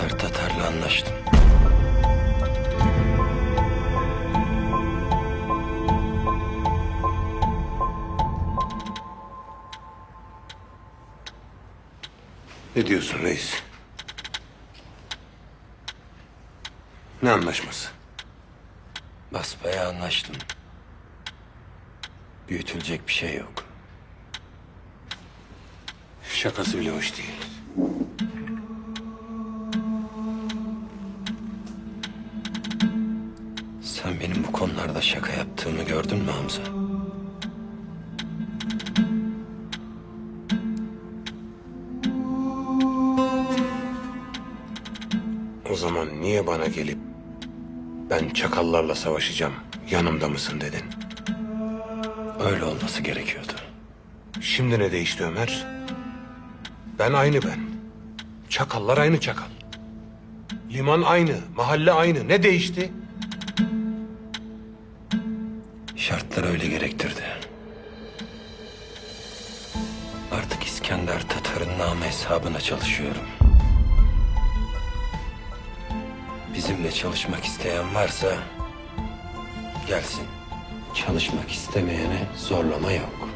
İskender Tatar'la anlaştım. Ne diyorsun reis? Ne anlaşması? Basbaya anlaştım. Büyütülecek bir şey yok. Şakası bile hoş değil. Sen benim bu konularda şaka yaptığımı gördün mü Hamza? O zaman niye bana gelip ben çakallarla savaşacağım yanımda mısın dedin? Öyle olması gerekiyordu. Şimdi ne değişti Ömer? Ben aynı ben. Çakallar aynı çakal. Liman aynı, mahalle aynı. Ne değişti? Şartlar öyle gerektirdi. Artık İskender Tatar'ın namı hesabına çalışıyorum. Bizimle çalışmak isteyen varsa gelsin. Çalışmak istemeyene zorlama yok.